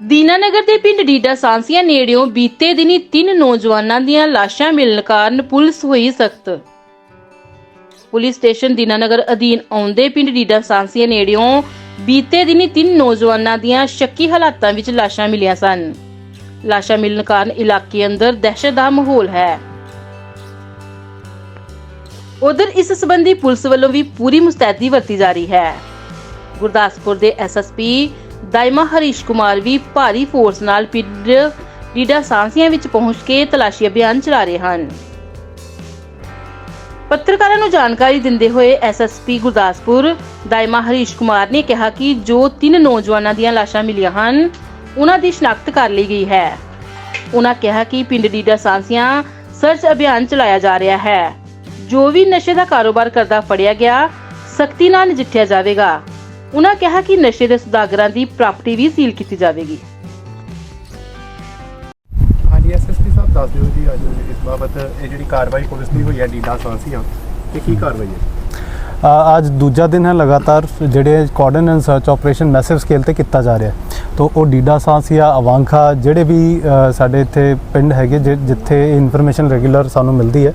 ਦੀਨਾਨਗਰ ਦੇ ਪਿੰਡ ਡੀਡਾ ਸਾਂਸੀਆਂ ਨੇੜਿਓਂ ਬੀਤੇ ਦਿਨੀ ਤਿੰਨ ਨੌਜਵਾਨਾਂ ਦੀਆਂ ਲਾਸ਼ਾਂ ਮਿਲਣ ਕਾਰਨ ਪੁਲਿਸ ਹੋਈ ਸਖਤ। ਪੁਲਿਸ ਸਟੇਸ਼ਨ ਦੀਨਾਨਗਰ ਅਧੀਨ ਆਉਂਦੇ ਪਿੰਡ ਡੀਡਾ ਸਾਂਸੀਆਂ ਨੇੜਿਓਂ ਬੀਤੇ ਦਿਨੀ ਤਿੰਨ ਨੌਜਵਾਨਾਂ ਦੀਆਂ ਸ਼ੱਕੀ ਹਾਲਾਤਾਂ ਵਿੱਚ ਲਾਸ਼ਾਂ ਮਿਲੀਆਂ ਸਨ। ਲਾਸ਼ਾਂ ਮਿਲਣ ਕਾਰਨ ਇਲਾਕੇ ਅੰਦਰ ਦਹਿਸ਼ਤ ਦਾ ਮਾਹੌਲ ਹੈ। ਉਧਰ ਇਸ ਸੰਬੰਧੀ ਪੁਲਿਸ ਵੱਲੋਂ ਵੀ ਪੂਰੀ ਮੁਸਤੈਦੀ ਵਰਤੀ ਜਾ ਰਹੀ ਹੈ। ਗੁਰਦਾਸਪੁਰ ਦੇ ਐਸਐਸਪੀ ਦਾਇਮਾ ਹਰੀਸ਼ ਕੁਮਾਰ ਵੀ ਭਾਰੀ ਫੋਰਸ ਨਾਲ ਪਿੰਡ ਡੀਡਾ ਸਾਂਸੀਆਂ ਵਿੱਚ ਪਹੁੰਚ ਕੇ ਤਲਾਸ਼ੀ ਅਭਿਆਨ ਚਲਾ ਰਹੇ ਹਨ। ਪੱਤਰਕਾਰਾਂ ਨੂੰ ਜਾਣਕਾਰੀ ਦਿੰਦੇ ਹੋਏ ਐਸਐਸਪੀ ਗੁਰਦਾਸਪੁਰ ਦਾਇਮਾ ਹਰੀਸ਼ ਕੁਮਾਰ ਨੇ ਕਿਹਾ ਕਿ ਜੋ ਤਿੰਨ ਨੌਜਵਾਨਾਂ ਦੀਆਂ ਲਾਸ਼ਾਂ ਮਿਲੀਆਂ ਹਨ, ਉਹਨਾਂ ਦੀ ਸ਼ਨਾਖਤ ਕਰ ਲਈ ਗਈ ਹੈ। ਉਹਨਾਂ ਕਿਹਾ ਕਿ ਪਿੰਡ ਡੀਡਾ ਸਾਂਸੀਆਂ ਸਰਚ ਅਭਿਆਨ ਚਲਾਇਆ ਜਾ ਰਿਹਾ ਹੈ। ਜੋ ਵੀ ਨਸ਼ੇ ਦਾ ਕਾਰੋਬਾਰ ਕਰਦਾ ਫੜਿਆ ਗਿਆ, ਸਖਤੀ ਨਾਲ ਨਜਿੱਠਿਆ ਜਾਵੇਗਾ। ਉਹਨਾਂ ਕਿਹਾ ਕਿ ਨਸ਼ੇ ਦੇ ਸੁਦਾਗਰਾਂ ਦੀ ਪ੍ਰਾਪਰਟੀ ਵੀ ਸੀਲ ਕੀਤੀ ਜਾਵੇਗੀ। ਹਾਂਜੀ ਐਸਐਸਪੀ ਸਾਹਿਬ ਦੱਸ ਦਿਓ ਜੀ ਅੱਜ ਇਸ ਬਾਬਤ ਇਹ ਜਿਹੜੀ ਕਾਰਵਾਈ ਪੁਲਿਸ ਦੀ ਹੋਈ ਹੈ ਡੀਡਾ ਸਾਂਸੀਆਂ ਤੇ ਕੀ ਕਾਰਵਾਈ ਹੈ? ਅ, ਅੱਜ ਦੂਜਾ ਦਿਨ ਹੈ ਲਗਾਤਾਰ ਜਿਹੜੇ cordon and search operation massive scale ਤੇ ਕੀਤਾ ਜਾ ਰਿਹਾ ਹੈ। ਤੋ ਉਹ ਡੀਡਾ ਸਾਂਸੀਆ ਅਵਾਂਖਾ, ਜਿਹੜੇ ਵੀ ਸਾਡੇ ਇੱਥੇ ਪਿੰਡ ਹੈਗੇ ਜਿੱਥੇ ਇਨਫੋਰਮੇਸ਼ਨ ਰੈਗੂਲਰ ਸਾਨੂੰ ਮਿਲਦੀ ਹੈ,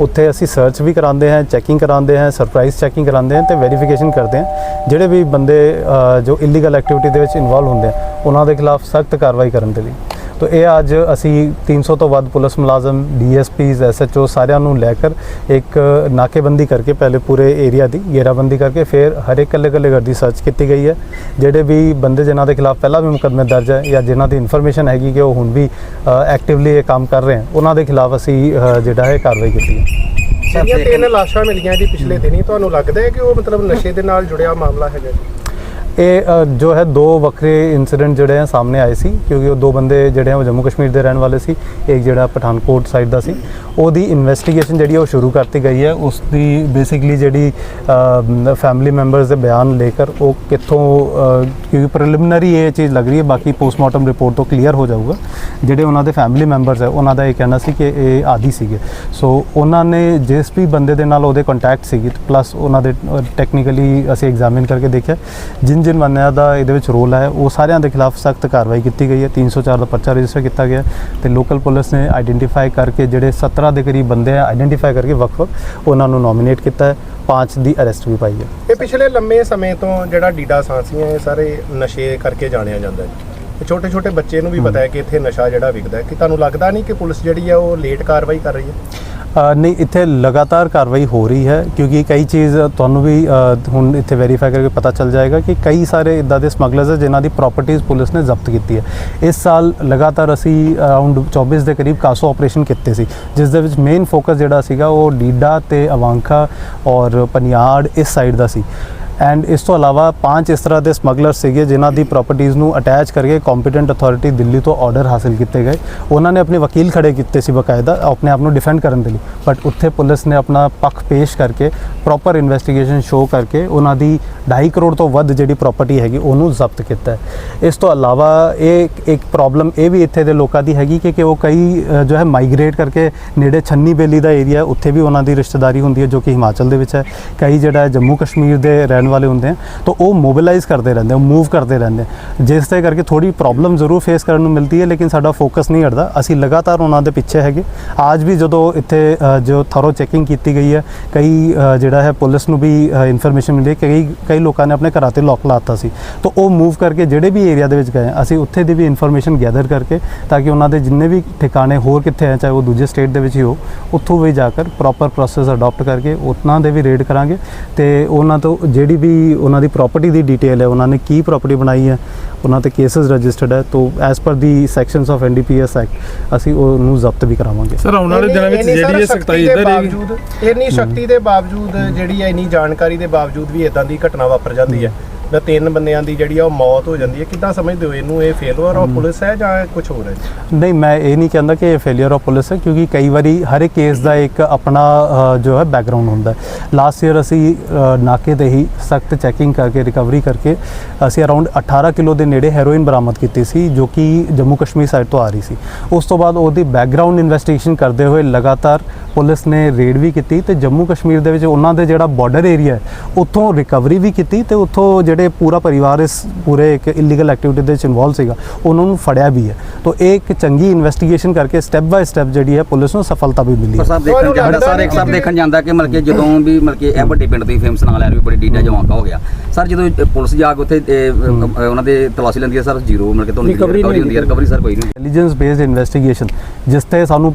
ਉੱਥੇ ਅਸੀਂ ਸਰਚ ਵੀ ਕਰਾਉਂਦੇ ਹਾਂ ਚੈਕਿੰਗ ਕਰਾਉਂਦੇ ਹਾਂ ਸਰਪ੍ਰਾਈਜ਼ ਚੈਕਿੰਗ ਕਰਾਉਂਦੇ ਹਾਂ ਤੇ ਵੈਰੀਫਿਕੇਸ਼ਨ ਕਰਦੇ ਹਾਂ। ਜਿਹੜੇ ਵੀ ਬੰਦੇ ਜੋ ਇਲੀਗਲ ਐਕਟੀਵਿਟੀ ਦੇ ਵਿੱਚ ਇਨਵੋਲਵ ਹੁੰਦੇ ਆ, ਉਹਨਾਂ ਦੇ ਖਿਲਾਫ ਸਖਤ ਕਾਰਵਾਈ ਕਰਨ ਦੇ ਲਈ। ਤੋ ਇਹ ਅੱਜ ਅਸੀਂ 300 ਤੋਂ ਵੱਧ ਪੁਲਿਸ ਮੁਲਾਜ਼ਮ, ਡੀਐਸਪੀਜ਼, ਐਸਐਚਓ ਸਾਰਿਆਂ ਨੂੰ ਲੈ ਕੇ ਇੱਕ ਨਾਕੇਬੰਦੀ ਕਰਕੇ ਪਹਿਲੇ ਪੂਰੇ ਏਰੀਆ ਦੀ ਘੇਰਾਬੰਦੀ ਕਰਕੇ ਫਿਰ ਹਰ ਇੱਕ ਕੱਲੇ ਕੱਲੇ ਘਰ ਦੀ ਸਰਚ ਕੀਤੀ ਗਈ ਹੈ। ਜਿਹੜੇ ਵੀ ਬੰਦੇ ਜਿਨ੍ਹਾਂ ਦੇ ਖਿਲਾਫ ਪਹਿਲਾਂ ਵੀ ਮੁਕੱਦਮੇ ਦਰਜ ਹੈ ਜਾਂ ਜਿਨ੍ਹਾਂ ਦੀ ਇਨਫੋਰਮੇਸ਼ਨ ਹੈਗੀ ਕਿ ਉਹ ਹੁਣ ਵੀ ਐਕਟਿਵਲੀ ਇਹ ਕੰਮ ਕਰ ਰਹੇ ਹਨ, ਉਹਨਾਂ ਦੇ ਖਿਲਾਫ ਅਸੀਂ ਜਿਹੜਾ ਹੈ ਕਾਰਵਾਈ ਕੀਤੀ ਹੈ। ਜਿਹੜੀਆਂ ਤਿੰਨ ਲਾਸ਼ਾਂ ਮਿਲੀਆਂ ਜੀ ਪਿਛਲੇ ਦਿਨੀ, ਤੁਹਾਨੂੰ ਲੱਗਦਾ ਹੈ ਕਿ ਉਹ ਮਤਲਬ ਨਸ਼ੇ ਦੇ ਨਾਲ ਜੁੜਿਆ ਮਾਮਲਾ ਹੈਗਾ ਜੀ? ਇਹ ਜੋ ਹੈ ਦੋ ਵੱਖਰੇ ਇਨਸੀਡੈਂਟ ਜਿਹੜੇ ਆ ਸਾਹਮਣੇ ਆਏ ਸੀ, ਕਿਉਂਕਿ ਉਹ ਦੋ ਬੰਦੇ ਜਿਹੜੇ ਆ ਉਹ ਜੰਮੂ ਕਸ਼ਮੀਰ ਦੇ ਰਹਿਣ ਵਾਲੇ ਸੀ, ਇੱਕ ਜਿਹੜਾ ਪਠਾਨਕੋਟ ਸਾਈਡ ਦਾ ਸੀ। ਉਹਦੀ ਇਨਵੈਸਟੀਗੇਸ਼ਨ ਜਿਹੜੀ ਉਹ ਸ਼ੁਰੂ ਕਰਤੀ ਗਈ ਹੈ। ਉਸ ਦੀ ਬੇਸਿਕਲੀ ਜਿਹੜੀ ਫੈਮਿਲੀ ਮੈਂਬਰਸ ਦੇ ਬਿਆਨ ਲੇਕਰ ਉਹ ਕਿੱਥੋਂ ਕਿਉਂਕਿ ਪ੍ਰੀਲਿਮਿਨਰੀ ਇਹ ਚੀਜ਼ ਲੱਗ ਰਹੀ ਹੈ, ਬਾਕੀ ਪੋਸਟਮਾਰਟਮ ਰਿਪੋਰਟ ਤੋਂ ਕਲੀਅਰ ਹੋ ਜਾਊਗਾ। ਜਿਹੜੇ ਉਹਨਾਂ ਦੇ ਫੈਮਿਲੀ ਮੈਂਬਰਸ ਹੈ, ਉਹਨਾਂ ਦਾ ਇਹ ਕਹਿਣਾ ਸੀ ਕਿ ਇਹ ਆਦੀ ਸੀਗੇ। ਸੋ ਉਹਨਾਂ ਨੇ ਜਿਸ ਵੀ ਬੰਦੇ ਦੇ ਨਾਲ ਉਹਦੇ ਕੰਟੈਕਟ ਸੀਗੀ ਪਲੱਸ ਉਹਨਾਂ ਦੇ ਟੈਕਨੀਕਲੀ ਅਸੀਂ ਐਗਜ਼ਾਮਿਨ ਕਰਕੇ ਦੇਖਿਆ। ਜਿਨ ਬੰਦਿਆਂ ਦਾ ਇਹਦੇ ਵਿੱਚ ਰੋਲ ਹੈ। ਉਹ ਸਾਰਿਆਂ ਦੇ ਖਿਲਾਫ ਸਖਤ ਕਾਰਵਾਈ ਕੀਤੀ ਗਈ ਹੈ। 304 ਦਾ ਪਰਚਾ ਰਜਿਸਟਰ ਕੀਤਾ ਗਿਆ ਤੇ ਲੋਕਲ ਪੁਲਿਸ ਨੇ ਆਈਡੈਂਟੀਫਾਈ ਕਰਕੇ ਜਿਹੜੇ 17 ਦੇ ਕਰੀਬ ਬੰਦੇ ਆ ਆਈਡੈਂਟੀਫਾਈ ਕਰਕੇ ਵੱਖ-ਵੱਖ ਉਹਨਾਂ ਨੂੰ ਨੋਮੀਨੇਟ ਕੀਤਾ ਹੈ। ਪੰਜ ਦੀ ਅਰੈਸਟ ਵੀ ਪਾਈ ਹੈ। ਇਹ ਪਿਛਲੇ ਲੰਮੇ ਸਮੇਂ ਤੋਂ ਜਿਹੜਾ ਡੀਡਾ ਸਾਂਸੀਆਂ ਇਹ ਸਾਰੇ ਨਸ਼ੇ ਕਰਕੇ ਜਾਣਿਆ ਜਾਂਦਾ ਹੈ। ਛੋਟੇ ਛੋਟੇ ਬੱਚੇ ਨੂੰ ਵੀ ਪਤਾ ਹੈ ਕਿ ਇੱਥੇ ਨਸ਼ਾ ਜਿਹੜਾ ਵਿਕਦਾ ਹੈ। ਕਿ ਤੁਹਾਨੂੰ ਲੱਗਦਾ ਨਹੀਂ ਕਿ ਪੁਲਿਸ ਜਿਹੜੀ ਹੈ ਉਹ ਲੇਟ ਕਾਰਵਾਈ ਕਰ ਰਹੀ ਹੈ? ਨਹੀਂ, ਇੱਥੇ ਲਗਾਤਾਰ ਕਾਰਵਾਈ ਹੋ ਰਹੀ ਹੈ, ਕਿਉਂਕਿ ਕਈ ਚੀਜ਼ ਤੁਹਾਨੂੰ ਵੀ ਹੁਣ ਇੱਥੇ ਵੈਰੀਫਾਈ ਕਰਕੇ ਪਤਾ ਚੱਲ ਜਾਏਗਾ ਕਿ ਕਈ ਸਾਰੇ ਇਦਾਂ ਦੇ ਸਮਗਲਰਸ ਹੈ ਜਿਨ੍ਹਾਂ ਦੀ ਪ੍ਰਾਪਰਟੀਆਂ ਪੁਲਿਸ ਨੇ ਜ਼ਬਤ ਕੀਤੀ ਹੈ। ਇਸ ਸਾਲ ਲਗਾਤਾਰ ਅਸੀਂ ਅਰਾਊਂਡ 24 ਦੇ ਕਰੀਬ ਕਾਸੋ ਆਪਰੇਸ਼ਨ ਕੀਤੇ ਸੀ, ਜਿਸ ਦੇ ਵਿੱਚ ਮੇਨ ਫੋਕਸ ਜਿਹੜਾ ਸੀਗਾ ਉਹ ਡੀਡਾ ਤੇ ਅਵਾਂਖਾ ਔਰ ਪਨਿਆੜ ਇਸ ਸਾਈਡ ਦਾ ਸੀ। ਐਂਡ ਇਸ ਤੋਂ ਇਲਾਵਾ ਪੰਜ ਇਸ ਤਰ੍ਹਾਂ ਦੇ ਸਮਗਲਰ ਸੀਗੇ ਜਿਨ੍ਹਾਂ ਦੀ ਪ੍ਰਾਪਰਟੀਆਂ ਨੂੰ ਅਟੈਚ ਕਰਕੇ ਕੰਪੀਟੈਂਟ ਅਥਾਰਟੀ ਦਿੱਲੀ ਤੋਂ ਆਰਡਰ ਹਾਸਲ ਕੀਤੇ ਗਏ। ਉਹਨਾਂ ਨੇ ਆਪਣੇ ਵਕੀਲ ਖੜੇ ਕੀਤੇ ਸੀ ਬਕਾਇਦਾ, ਆਪਣੇ ਆਪ ਨੂੰ ਡਿਫੈਂਡ ਕਰਨ ਦੇ ਲਈ। ਬਟ ਉੱਥੇ ਪੁਲਿਸ ਨੇ ਆਪਣਾ ਪੱਖ ਪੇਸ਼ ਕਰਕੇ ਪ੍ਰੋਪਰ ਇਨਵੈਸਟੀਗੇਸ਼ਨ ਸ਼ੋ ਕਰਕੇ ਉਹਨਾਂ ਦੀ 2.5 ਕਰੋੜ ਤੋਂ ਵੱਧ ਜਿਹੜੀ ਪ੍ਰਾਪਰਟੀ ਹੈਗੀ, ਉਹਨੂੰ ਜ਼ਬਤ ਕੀਤਾ ਇਸ ਤੋਂ ਇਲਾਵਾ ਇਹ ਇੱਕ ਪ੍ਰੋਬਲਮ ਇਹ ਵੀ ਇੱਥੇ ਦੇ ਲੋਕਾਂ ਦੀ ਹੈਗੀ ਕਿ ਕਿ ਉਹ ਕਈ ਜੋ ਹੈ ਮਾਈਗ੍ਰੇਟ ਕਰਕੇ ਨੇੜੇ ਛੰਨੀ ਬੇਲੀ ਦਾ ਏਰੀਆ ਉੱਥੇ ਵੀ ਉਹਨਾਂ ਦੀ ਰਿਸ਼ਤੇਦਾਰੀ ਹੁੰਦੀ ਹੈ ਜੋ ਕਿ ਹਿਮਾਚਲ ਦੇ ਵਿੱਚ ਹੈ। ਕਈ ਜਿਹੜਾ ਜੰਮੂ ਕਸ਼ਮੀਰ ਦੇ ਰਹਿਣ ਵਾਲੇ ਹੁੰਦੇ ਆ, ਤਾਂ ਉਹ ਮੋਬਿਲਾਈਜ਼ ਕਰਦੇ ਰਹਿੰਦੇ ਆ ਮੂਵ ਕਰਦੇ ਰਹਿੰਦੇ ਜਿਸ ਦੇ ਕਰਕੇ ਥੋੜੀ ਪ੍ਰੋਬਲਮ ਜ਼ਰੂਰ ਫੇਸ ਕਰਨ ਨੂੰ ਮਿਲਦੀ ਹੈ, ਲੇਕਿਨ ਸਾਡਾ ਫੋਕਸ ਨਹੀਂ ਹਟਦਾ। ਅਸੀਂ ਲਗਾਤਾਰ ਉਹਨਾਂ ਦੇ ਪਿੱਛੇ ਹੈਗੇ। ਅੱਜ ਵੀ ਜਦੋਂ ਇੱਥੇ ਜੋ ਥਰੋ ਚੈਕਿੰਗ ਕੀਤੀ ਗਈ ਹੈ, ਕਈ ਜਿਹੜਾ ਹੈ ਪੁਲਿਸ ਨੂੰ ਵੀ ਇਨਫੋਰਮੇਸ਼ਨ ਮਿਲੀ ਕਈ ਕਈ ਲੋਕਾਂ ਨੇ ਆਪਣੇ ਘਰਾਂ ਤੇ ਲੋਕ ਲਾਤਾ ਸੀ। ਤਾਂ ਉਹ ਮੂਵ ਕਰਕੇ ਜਿਹੜੇ ਵੀ ਏਰੀਆ ਦੇ ਵਿੱਚ ਗਏ ਅਸੀਂ ਉੱਥੇ ਦੀ ਵੀ ਇਨਫੋਰਮੇਸ਼ਨ ਗੈਦਰ ਕਰਕੇ ਤਾਂ ਕਿ ਉਹਨਾਂ ਦੇ ਜਿੰਨੇ ਵੀ ਠਿਕਾਣੇ ਹੋਰ ਕਿੱਥੇ ਹੈ, ਚਾਹੇ ਉਹ ਦੂਜੇ ਸਟੇਟ ਦੇ ਵਿੱਚ ਹੀ ਹੋ, ਉੱਥੋਂ ਵੀ ਜਾ ਕੇ ਪ੍ਰੋਪਰ ਪ੍ਰੋਸੈਸ ਅਡਾਪਟ ਕਰਕੇ ਉਹਨਾਂ ਦੇ ਵੀ ਰੇਡ ਕਰਾਂਗੇ। ਤੇ ਉਹਨਾਂ ਤੋਂ ਜਿਹੜੀ ਵੀ ਉਹਨਾਂ ਦੀ ਪ੍ਰਾਪਰਟੀ ਦੀ ਡਿਟੇਲ ਹੈ ਉਹਨਾਂ ਨੇ ਕੀ ਪ੍ਰਾਪਰਟੀ ਬਣਾਈ ਹੈ ਉਹਨਾਂ ਤੇ ਕੇਸਸ ਰਜਿਸਟਰਡ ਹੈ ਤੋਂ ਐਸ ਪਰ ਦੀ ਸੈਕਸ਼ਨਸ ਆਫ ਐਨਡੀਪੀਐਸ ਐਕਟ ਅਸੀਂ ਉਹਨੂੰ ਜ਼ਬਤ ਵੀ ਕਰਾਵਾਂਗੇ। ਸਰ ਆਉਣ ਵਾਲੇ ਦਿਨਾਂ ਵਿੱਚ ਜਿਹੜੀ ਇਹ ਸਖਤਾਈ ਇਧਰ ਰਹੇਗੀ ਇੰਨੀ ਸ਼ਕਤੀ ਦੇ ਬਾਵਜੂਦ ਜਿਹੜੀ ਹੈ ਇੰਨੀ ਜਾਣਕਾਰੀ ਦੇ ਬਾਵਜੂਦ ਵੀ ਇਦਾਂ ਦੀ ਘਟਨਾ ਵਾਪਰ ਜਾਂਦੀ ਹੈ। ਜਾਂ ਤਿੰਨ ਬੰਦਿਆਂ ਦੀ ਜਿਹੜੀ ਆ ਉਹ ਮੌਤ ਹੋ ਜਾਂਦੀ ਹੈ ਕਿੱਦਾਂ ਸਮਝਦੇ ਹੋ ਇਹਨੂੰ? ਇਹ ਫੇਲਰ ਆਫ ਪੁਲਿਸ ਹੈ ਜਾਂ ਕੁਝ ਹੋਰ ਹੈ? ਨਹੀਂ ਮੈਂ ਇਹ ਨਹੀਂ ਕਹਿੰਦਾ ਕਿ ਇਹ ਫੇਲਿਅਰ ਆਫ ਪੁਲਿਸ ਹੈ ਕਿਉਂਕਿ ਕਈ ਵਾਰੀ ਹਰ ਇੱਕ ਕੇਸ ਦਾ ਇੱਕ ਆਪਣਾ ਜੋ ਹੈ ਬੈਕਗ੍ਰਾਉਂਡ ਹੁੰਦਾ ਲਾਸਟ ਈਅਰ ਅਸੀਂ ਨਾਕੇ ਤੇ ਹੀ ਸਖਤ ਚੈਕਿੰਗ ਕਰਕੇ ਰਿਕਵਰੀ ਕਰਕੇ ਅਸੀਂ ਅਰਾਊਂਡ 18 ਕਿਲੋ ਦੇ ਨੇੜੇ ਹੈਰੋਇਨ ਬਰਾਮਦ ਕੀਤੀ ਸੀ ਜੋ ਕਿ ਜੰਮੂ ਕਸ਼ਮੀਰ ਸਾਈਡ ਤੋਂ ਆ ਰਹੀ ਸੀ। ਉਸ ਤੋਂ ਬਾਅਦ ਉਹਦੀ ਬੈਕਗ੍ਰਾਉਂਡ ਇਨਵੈਸਟੀਗੇਸ਼ਨ ਕਰਦੇ ਹੋਏ ਲਗਾਤਾਰ ਪੁਲਿਸ ਨੇ ਰੇਡ ਵੀ ਕੀਤੀ ਤੇ ਜੰਮੂ ਕਸ਼ਮੀਰ ਦੇ ਵਿੱਚ ਉਹਨਾਂ ਦੇ ਜਿਹੜਾ ਬਾਰਡਰ ਏਰੀਆ ਹੈ ਉੱਥੋਂ ਰਿਕਵਰੀ ਵੀ ਕੀਤੀ ਤੇ ਉੱਥੋਂ ਜਿਹੜੇ ਸਾਡੇ ਪੂਰਾ ਪਰਿਵਾਰ ਇਸ ਪੂਰੇ ਇੱਕ ਇਲੀਗਲ ਐਕਟੀਵਿਟੀ ਦੇ ਵਿੱਚ ਇਨਵੋਲਵ ਸੀਗਾ ਉਹਨਾਂ ਨੂੰ ਫੜਿਆ ਵੀ ਹੈ। ਤਾਂ ਇਹ ਇੱਕ ਚੰਗੀ ਇਨਵੈਸਟੀਗੇਸ਼ਨ ਕਰਕੇ ਸਟੈਪ ਬਾਈ ਸਟੈਪ ਜਿਹੜੀ ਹੈ ਪੁਲਿਸ ਨੂੰ ਸਫਲਤਾ ਵੀ ਮਿਲੀ ਪਰ ਹੈ ਸਾਹਿਬ ਦੇਖਣ ਜਾਂਦਾ ਸਰ ਇੱਕ ਸਭ ਕਿ ਦੇਖਣ ਜਾਂਦਾ ਕਿ ਮਤਲਬ ਕਿ ਜਦੋਂ ਵੀ ਮਤਲਬ ਕਿ ਇਹ ਵੱਡੇ ਪਿੰਡ ਦੀ ਫੇਮਸ ਨਾਲ ਲੈਣ ਵੀ ਬੜੀ ਡੀਡਾ ਜਵਾਂਕਾ ਹੋ ਗਿਆ। ਸਰ ਜਦੋਂ ਪੁਲਿਸ ਜਾ ਕੇ ਉੱਥੇ ਉਹਨਾਂ ਦੇ ਤਲਾਸ਼ੀ ਲੈਂਦੀ ਹੈ ਸਰ ਜ਼ੀਰੋ ਮਤਲਬ ਕਿ ਤੁਹਾਨੂੰ ਰਿਕਵਰੀ ਹੁੰਦੀ ਹੈ ਰਿਕਵਰੀ ਸਰ ਕੋਈ ਨਹੀਂ ਇੰਟੈਲੀਜੈਂਸ ਬੇਸਡ ਇਨਵੈਸਟੀਗੇਸ਼ਨ ਜਿਸ ਤੇ ਸਾਨੂੰ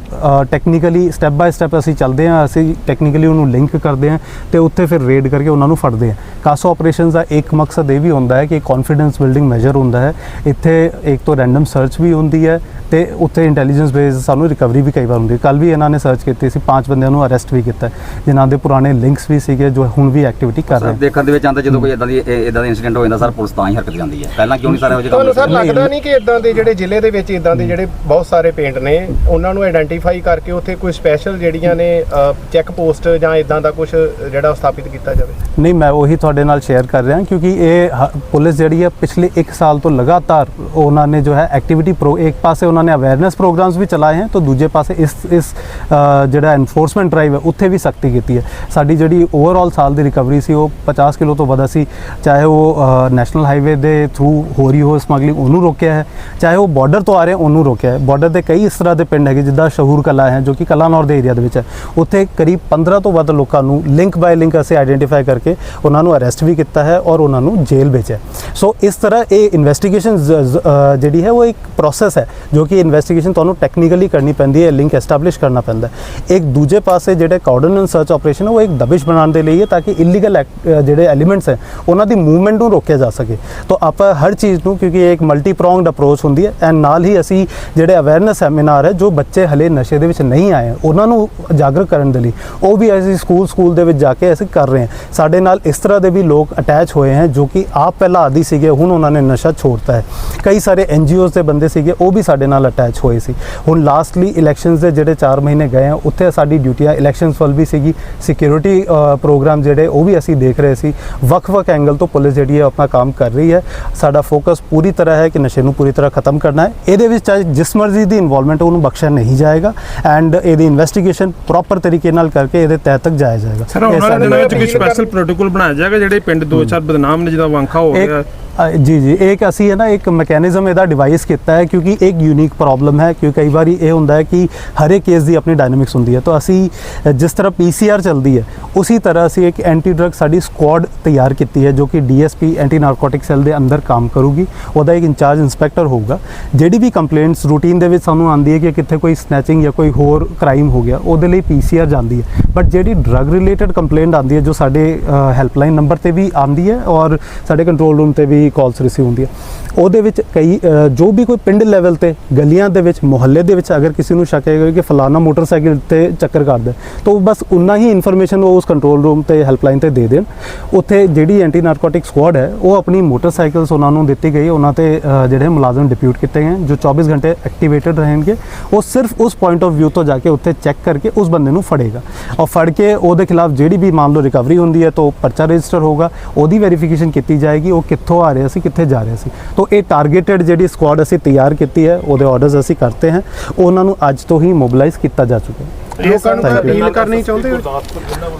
ਟੈਕਨੀਕਲੀ ਸਟੈਪ ਬਾਈ ਸਟੈਪ ਅਸੀਂ ਚੱਲਦੇ ਹਾਂ ਅਸੀਂ ਟੈਕਨੀਕਲੀ ਉਹਨੂੰ ਲਿੰਕ ਕਰਦੇ ਹਾਂ ਤੇ ਉੱਥੇ ਫਿਰ ਰੇਡ ਕਰਕੇ ਉਹਨਾਂ ਨੂੰ ਫੜਦੇ ਹਾਂ। ਕਾਸੋ ਆਪਰੇਸ਼ਨਸ ਦਾ ਇੱਕ ਮਕਸਦ ਇਹ ਵੀ ਹੁੰਦਾ ਹੈ ਕਿ ਕੌਨਫੀਡੈਂਸ ਬਿਲਡਿੰਗ ਮੈਜਰ ਹੁੰਦਾ ਹੈ। ਇੱਥੇ ਇੱਕ ਤੋਂ ਰੈਂਡਮ ਸਰਚ ਵੀ ਹੁੰਦੀ ਹੈ। ਤੇ ਉੱਥੇ ਇੰਟੈਲੀਜੈਂਸ ਬੇਸਡ ਸਾਨੂੰ ਰਿਕਵਰੀ ਵੀ ਕਈ ਵਾਰ ਹੁੰਦੀ ਹੈ। ਕੱਲ ਵੀ ਇਹਨਾਂ ਨੇ ਸਰਚ ਕੀਤੀ ਸੀ ਪੰਜ ਬੰਦਿਆਂ ਨੂੰ ਅਰੈਸਟ ਵੀ ਕੀਤਾ ਜਿਨ੍ਹਾਂ ਦੇ ਪੁਰਾਣੇ ਲਿੰਕਸ ਵੀ ਸੀਗੇ ਜੋ ਹੁਣ ਵੀ ਐਕਟੀਵਿਟੀ ਕਰ ਰਹੇ ਦੇਖਣ ਦੇ ਵਿੱਚ ਆਉਂਦਾ ਜਦੋਂ ਕੋਈ ਇਦਾਂ ਦੀ ਇਦਾਂ ਦਾ ਇਨਸੀਡੈਂਟ ਹੋ ਜਾਂਦਾ ਸਰ ਪੁਲਿਸ ਤਾਂ ਹੀ ਹਰਕਤ ਜਾਂਦੀ ਹੈ। ਪਹਿਲਾਂ ਕਿਉਂ ਨਹੀਂ ਸਾਰੇ ਉਹ ਜਿਹੇ ਤੁਹਾਨੂੰ ਸਰ ਲੱਗਦਾ ਨਹੀਂ ਕਿ ਇਦਾਂ ਦੇ ਜਿਹੜੇ ਜ਼ਿਲ੍ਹੇ ਦੇ ਵਿੱਚ ਇਦਾਂ ਦੇ ਜਿਹੜੇ ਬਹੁਤ ਸਾਰੇ ਪਿੰਡ ਨੇ ਉਹਨਾਂ ਨੂੰ ਆਇਡੈਂਟੀਫਾਈ ਕਰਕੇ ਉੱਥੇ ਕੋਈ ਸਪੈਸ਼ਲ ਜਿਹੜੀਆਂ ਨੇ ਚੈੱਕ ਪੋਸਟ ਜਾਂ ਇਦਾਂ ਦਾ ਕੁਝ ਜਿਹੜਾ ਸਥਾਪਿਤ ਕੀਤਾ ਜਾਵੇ? ਨਹੀਂ ਮੈਂ ਉਹੀ ਤੁਹਾਡੇ ਨਾਲ ਸ਼ੇਅਰ ਕਰ ਰਿਹਾ ਕਿਉਂਕਿ ਇਹ ਪੁਲਿਸ ਜਿਹੜੀ ਹੈ ਪਿਛਲੇ 1 ਸਾਲ ਤੋਂ ਲਗਾਤਾਰ ਉਹਨਾਂ ਨੇ ਜੋ ਹੈ ਐਕਟੀਵਿਟੀ ਪ੍ਰੋ ਇੱਕ ਪਾਸੇ ਉਹਨਾਂ ਨੇ ਅਵੇਅਰਨੈਸ ਪ੍ਰੋਗਰਾਮਸ ਵੀ ਚਲਾਏ ਹਨ ਤਾਂ ਦੂਜੇ ਪਾਸੇ ਇਸ ਇਸ ਜਿਹੜਾ ਐਨਫੋਰਸਮੈਂਟ ਡਰਾਈਵ ਹੈ, ਉੱਥੇ ਵੀ ਸਖਤੀ ਕੀਤੀ ਹੈ। ਸਾਡੀ ਜਿਹੜੀ ਓਵਰਆਲ ਸਾਲ ਦੀ ਰਿਕਵਰੀ ਸੀ, ਉਹ 50 ਕਿਲੋ ਤੋਂ ਵੱਧ ਸੀ ਚਾਹੇ ਉਹ ਨੈਸ਼ਨਲ ਹਾਈਵੇ ਦੇ ਥਰੂ ਹੋ ਰਹੀ ਹੋ ਸਮਗਲਿੰਗ ਉਹਨੂੰ ਰੋਕਿਆ ਹੈ। ਚਾਹੇ ਉਹ ਬਾਰਡਰ ਤੋਂ ਆ ਰਹੇ, ਉਹਨੂੰ ਰੋਕਿਆ ਹੈ। ਬਾਰਡਰ ਦੇ ਕਈ ਇਸ ਤਰ੍ਹਾਂ ਦੇ ਪਿੰਡ ਹੈਗੇ, ਜਿੱਦਾਂ ਸ਼ਹੂਰ ਕਲਾ ਹੈ, ਜੋ ਕਿ ਕਲਾਨੌਰ ਦੇ ਏਰੀਆ ਦੇ ਵਿੱਚ ਹੈ। ਉੱਥੇ ਕਰੀਬ 15 ਤੋਂ ਵੱਧ ਲੋਕਾਂ ਨੂੰ ਲਿੰਕ ਬਾਈ ਲਿੰਕ ਅਸੀਂ ਆਈਡੈਂਟੀਫਾਈ ਕਰਕੇ ਉਹਨਾਂ ਨੂੰ ਅਰੈਸਟ ਵੀ ਕੀਤਾ ਹੈ ਔਰ ਉਹਨਾਂ ਨੂੰ ਜੇਲ੍ਹ ਭੇਜਿਆ ਸੋ ਇਸ ਤਰ੍ਹਾਂ ਇਹ ਇਨਵੈਸਟੀਗੇਸ਼ਨ ਜਿਹੜੀ ਹੈ, ਉਹ ਇੱਕ ਪ੍ਰੋਸੈਸ ਹੈ, ਜੋ ਕਿ ਇਨਵੈਸਟੀਗੇਸ਼ਨ ਤੁਹਾਨੂੰ ਟੈਕਨੀਕਲੀ ਕਰਨੀ ਪੈਂਦੀ ਹੈ ਲਿੰਕ ਐਸਟੈਬਲਿਸ਼ ਕਰਨਾ ਪੈਂਦਾ ਹੈ। ਇੱਕ ਦੂਜੇ ਪਾਸੇ ਜਿਹੜੇ ਕਾਰਡਨ ਸਰਚ ਆਪਰੇਸ਼ਨ ਉਹ ਇੱਕ ਦਬਿਸ਼ ਬਣਾਉਣ ਦੇ ਲਈ ਹੈ ਤਾਂ ਕਿ ਇਲੀਗਲ ਜਿਹੜੇ ਐਲੀਮੈਂਟਸ ਹੈ, ਉਹਨਾਂ ਦੀ ਮੂਵਮੈਂਟ ਨੂੰ ਰੋਕਿਆ ਜਾ ਸਕੇ। ਤਾਂ ਆਪਾਂ ਹਰ ਚੀਜ਼ ਨੂੰ, ਕਿਉਂਕਿ ਇਹ ਇੱਕ ਮਲਟੀ ਪ੍ਰੋਂਗਡ ਅਪਰੋਚ ਹੁੰਦੀ ਹੈ ਐਂਡ ਨਾਲ ਹੀ ਅਸੀਂ ਜਿਹੜੇ ਅਵੇਅਰਨੈਸ ਸੈਮੀਨਾਰ ਹੈ, ਜੋ ਬੱਚੇ ਹਲੇ ਨਸ਼ੇ ਦੇ ਵਿੱਚ ਨਹੀਂ ਆਏ, ਉਹਨਾਂ ਨੂੰ ਜਾਗਰੂਕ ਕਰਨ ਦੇ ਲਈ, ਉਹ ਵੀ ਅਸੀਂ ਸਕੂਲ ਸਕੂਲ ਦੇ ਵਿੱਚ ਜਾ ਕੇ ਅਸੀਂ ਕਰ ਰਹੇ ਹਾਂ। ਸਾਡੇ ਨਾਲ ਇਸ ਤਰ੍ਹਾਂ ਦੇ ਵੀ ਲੋਕ ਅਟੈਚ ਹੋਏ ਹਨ ਜੋ ਕਿ ਆਪ ਪਹਿਲਾਂ ਆਦੀ ਸੀਗੇ, ਹੁਣ ਉਹਨਾਂ ਨੇ ਨਸ਼ਾ ਛੋੜਤਾ ਹੈ। ਕਈ ਸਾਰੇ ਐਨਜੀਓਜ਼ ਦੇ ਬੰਦੇ ਸੀਗੇ, ਉਹ ਵੀ ਸਾਡੇ ਨਾਲ ਅਟੈਚ ਹੋਏ ਸੀ। ਹੁਣ ਲਾਸਟਲੀ ਇਲੈਕਸ਼ਨਸ ਦੇ ਜਿਹੜੇ 4 ਮਹੀਨੇ ਗਏ ਆ ਉੱਥੇ ਸਾਡੀ ਡਿਊਟੀਆਂ ਇਲੈਕਸ਼ਨਸ ਵੱਲ ਵੀ ਸੀਗੀ। ਸਿਕਿਉਰਿਟੀ ਪ੍ਰੋਗਰਾਮ ਜਿਹੜੇ ਉਹ ਵੀ ਅਸੀਂ ਦੇਖ ਰਹੇ ਸੀ। ਵੱਖ-ਵੱਖ ਐਂਗਲ ਤੋਂ ਪੁਲਿਸ ਜਿਹੜੀ ਹੈ ਆਪਣਾ ਕੰਮ ਕਰ ਰਹੀ ਹੈ। ਸਾਡਾ ਫੋਕਸ ਪੂਰੀ ਤਰ੍ਹਾਂ ਹੈ ਕਿ ਨਸ਼ੇ ਨੂੰ ਪੂਰੀ ਤਰ੍ਹਾਂ ਖਤਮ ਕਰਨਾ ਹੈ। ਇਹਦੇ ਵਿੱਚ ਚਾਹੇ ਜਿਸ ਮਰਜ਼ੀ ਦੀ ਇਨਵੋਲਵਮੈਂਟ ਉਹਨੂੰ ਬਖਸ਼ਿਆ ਨਹੀਂ ਜਾਏਗਾ ਐਂਡ ਇਹਦੀ ਇਨਵੈਸਟੀਗੇਸ਼ਨ ਪ੍ਰੋਪਰ ਤਰੀਕੇ ਨਾਲ ਕਰਕੇ ਇਹਦੇ ਤਹਿ ਤੱਕ ਜਾਇਆ ਜਾਏਗਾ। ਸਰ ਸਾਡੇ ਦਿਨਾਂ ਵਿੱਚ ਨਾਲ ਕੋਈ ਸਪੈਸ਼ਲ ਪ੍ਰੋਟੋਕਾਲ ਬਣਾਇਆ ਜਾਏਗਾ ਜਿਹੜੇ ਪਿੰਡ ਦੋ ਚਾਰ ਬਦਨਾਮ ਨੇ ਜਿਹਦਾ ਵਾਂਖਾ ਹੋ ਗਿਆ? ਜੀ ਜੀ, ਇੱਕ ਅਸੀਂ ਹੈ ਨਾ ਇੱਕ ਮੈਕੈਨਿਜ਼ਮ ਇਹਦਾ ਡਿਵਾਈਸ ਕੀਤਾ ਹੈ ਕਿਉਂਕਿ ਇੱਕ ਯੂਨੀਕ ਪ੍ਰੋਬਲਮ ਹੈ ਕਿਉਂਕਿ ਕਈ ਵਾਰੀ ਇਹ ਹੁੰਦਾ ਹੈ ਕਿ ਹਰ ਇੱਕ ਕੇਸ ਦੀ ਆਪਣੀ ਡਾਇਨਾਮਿਕਸ ਹੁੰਦੀ ਹੈ। ਤਾਂ ਅਸੀਂ ਜਿਸ ਤਰ੍ਹਾਂ ਪੀਸੀਆਰ ਚੱਲਦੀ ਹੈ, ਉਸੇ ਤਰ੍ਹਾਂ ਅਸੀਂ ਇੱਕ ਐਂਟੀ ਡਰਗ ਸਾਡੀ ਸਕੁਆਡ ਤਿਆਰ ਕੀਤੀ ਹੈ ਜੋ ਕਿ ਡੀਐਸਪੀ ਐਂਟੀ ਨਾਰਕੋਟਿਕ ਸੈੱਲ ਦੇ ਅੰਦਰ ਕੰਮ ਕਰੂਗੀ। ਉਹਦਾ ਇੱਕ ਇੰਚਾਰਜ ਇੰਸਪੈਕਟਰ ਹੋਊਗਾ। ਜਿਹੜੀ ਵੀ ਕੰਪਲੇਂਟਸ ਰੂਟੀਨ ਦੇ ਵਿੱਚ ਸਾਨੂੰ ਆਉਂਦੀ ਹੈ ਕਿ ਕਿੱਥੇ ਕੋਈ ਸਨੈਚਿੰਗ ਜਾਂ ਕੋਈ ਹੋਰ ਕ੍ਰਾਈਮ ਹੋ ਗਿਆ, ਉਹਦੇ ਲਈ ਪੀਸੀਆਰ ਜਾਂਦੀ ਹੈ। ਬਟ ਜਿਹੜੀ ਡਰਗ ਰਿਲੇਟਡ ਕੰਪਲੇਂਟ ਆਉਂਦੀ ਹੈ ਜੋ ਸਾਡੇ ਹੈਲਪਲਾਈਨ ਨੰਬਰ ਤੇ ਵੀ ਆਉਂਦੀ ਹੈ ਔਰ ਸਾਡੇ ਕੰਟਰੋਲ ਰੂਮ ਤੇ ਵੀ ਕਾਲਸ ਰਿਸੀਵ ਹੁੰਦੀ ਹੈ। ਉਹਦੇ ਵਿੱਚ ਕਈ ਜੋ ਵੀ ਕੋਈ ਪਿੰਡ ਲੈਵਲ ਤੇ ਗਲੀਆਂ ਦੇ ਵਿੱਚ, ਮੁਹੱਲੇ ਦੇ ਵਿੱਚ ਅਗਰ ਕਿਸੇ ਨੂੰ ਸ਼ੱਕ ਹੈ ਕਿ ਫਲਾਣਾ ਮੋਟਰਸਾਈਕਲ ਤੇ ਚੱਕਰ ਕਰਦਾ ਤਾਂ ਉਹ ਬਸ ਉਨਾ ਹੀ ਇਨਫੋਰਮੇਸ਼ਨ ਉਹ ਉਸ ਕੰਟਰੋਲ ਰੂਮ ਤੇ ਹੈਲਪਲਾਈਨ ਤੇ ਦੇ ਦੇਣ। ਉੱਥੇ ਜਿਹੜੀ ਐਂਟੀ ਨਾਰਕੋਟਿਕ ਸਕੁਆਡ ਹੈ, ਉਹ ਆਪਣੀ ਮੋਟਰਸਾਈਕਲਸ ਉਹਨਾਂ ਨੂੰ ਦਿੱਤੀ ਗਈ। ਉਹਨਾਂ ਤੇ ਜਿਹੜੇ ਮੁਲਾਜ਼ਮ ਡਿਪਿਊਟ ਕੀਤੇ ਗਏ, ਜੋ 24 ਘੰਟੇ ਐਕਟੀਵੇਟਡ ਰਹਿਣਗੇ। ਉਹ ਸਿਰਫ ਉਸ ਪੁਆਇੰਟ ਆਫ View ਤੋਂ ਜਾ ਕੇ ਉੱਥੇ ਚੈੱਕ ਕਰਕੇ ਉਸ ਬੰਦੇ ਨੂੰ ਫੜੇਗਾ। ਔਰ ਫੜ ਕੇ ਉਹਦੇ ਖਿਲਾਫ ਜਿਹੜੀ ਵੀ ਮੰਨ ਰਿਕਵਰੀ ਹੁੰਦੀ ਹੈ, ਤਾਂ ਪਰਚਾ ਰਜਿਸਟਰ ਹੋਗਾ ਉਹਦੀ ਵੈਰੀਫਿਕੇਸ਼ਨ ਕੀਤੀ ਜਾਏਗੀ, ਉਹ ਕਿੱਥੋਂ ਆ ਰਿਹਾ ਸੀ, ਕਿੱਥੇ ਜਾ ਰਿਹਾ ਸੀ। ਤਾਂ ਇਹ ਟਾਰਗੇਟਡ ਜਿਹੜੀ ਸਕੁਆਡ ਅਸੀਂ ਤਿਆਰ ਕੀਤੀ ਹੈ, ਉਹਦੇ ਆਰਡਰਸ ਅਸੀਂ ਕਰਤੇ हैं ਉਹਨਾਂ ਨੂੰ ਅੱਜ ਤੋਂ ਹੀ ਮੋਬਿਲਾਈਜ਼ ਕੀਤਾ ਜਾ ਚੁੱਕਾ ਹੈ। ਲੋਕਾਂ ਨੂੰ Thank you. ਅਪੀਲ ਕਰਨੀ ਚਾਹੁੰਦੇ ਹੋ?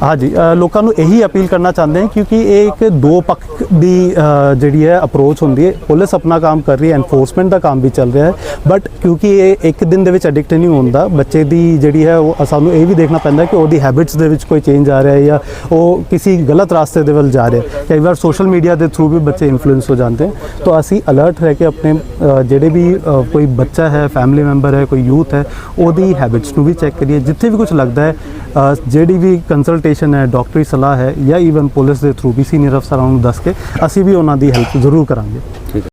ਹਾਂਜੀ ਅ, ਲੋਕਾਂ ਨੂੰ ਇਹੀ ਅਪੀਲ ਕਰਨਾ ਚਾਹੁੰਦੇ ਹਾਂ ਕਿਉਂਕਿ ਇਹ ਇੱਕ ਦੋ ਪੱਖ ਦੀ ਅ, ਜਿਹੜੀ ਹੈ ਅਪਰੋਚ ਹੁੰਦੀ ਹੈ। ਪੁਲਿਸ ਆਪਣਾ ਕੰਮ ਕਰ ਰਹੀ ਹੈ ਐਨਫੋਰਸਮੈਂਟ ਦਾ ਕੰਮ ਵੀ ਚੱਲ ਰਿਹਾ ਹੈ। ਬਟ ਕਿਉਂਕਿ ਇਹ ਇੱਕ ਦਿਨ ਦੇ ਵਿੱਚ ਐਡਿਕਟ ਨਹੀਂ ਹੁੰਦਾ ਬੱਚੇ ਦੀ ਜਿਹੜੀ ਹੈ ਉਹ ਸਾਨੂੰ ਇਹ ਵੀ ਦੇਖਣਾ ਪੈਂਦਾ ਕਿ ਉਹਦੀ ਹੈਬਿਟਸ ਦੇ ਵਿੱਚ ਕੋਈ ਚੇਂਜ ਆ ਰਿਹਾ ਹੈ ਜਾਂ ਉਹ ਕਿਸੇ ਗਲਤ ਰਾਸਤੇ ਦੇ ਵੱਲ ਜਾ ਰਿਹਾ ਹੈ। ਕਈ ਵਾਰ ਸੋਸ਼ਲ ਮੀਡੀਆ ਦੇ ਥਰੂ ਵੀ ਬੱਚੇ ਇਨਫਲੂਐਂਸ ਹੋ ਜਾਂਦੇ ਹਨ ਤਾਂ ਅਸੀਂ ਅਲਰਟ ਰਹਿ ਕੇ ਆਪਣੇ ਅ, ਜਿਹੜੇ ਵੀ ਅ, ਕੋਈ ਬੱਚਾ ਹੈ ਫੈਮਿਲੀ ਮੈਂਬਰ ਹੈ ਕੋਈ ਯੂਥ ਹੈ ਉਹਦੀ ਹੈਬਿਟਸ ਨੂੰ ਵੀ ਚੈੱਕ ਕਰੀਏ। ਜਿੱਥੇ ਵੀ ਕੁਝ ਲੱਗਦਾ ਹੈ। ਜਿਹੜੀ ਵੀ ਕੰਸਲਟੇਸ਼ਨ ਹੈ ਡਾਕਟਰੀ ਸਲਾਹ ਹੈ ਜਾਂ ਈਵਨ ਪੁਲਿਸ ਦੇ ਥਰੂ ਵੀ ਸੀਨੀਅਰ ਅਫਸਰਾਂ ਨੂੰ ਦੱਸ ਕੇ ਅਸੀਂ ਵੀ ਉਹਨਾਂ ਦੀ ਹੈਲਪ ਜ਼ਰੂਰ ਕਰਾਂਗੇ।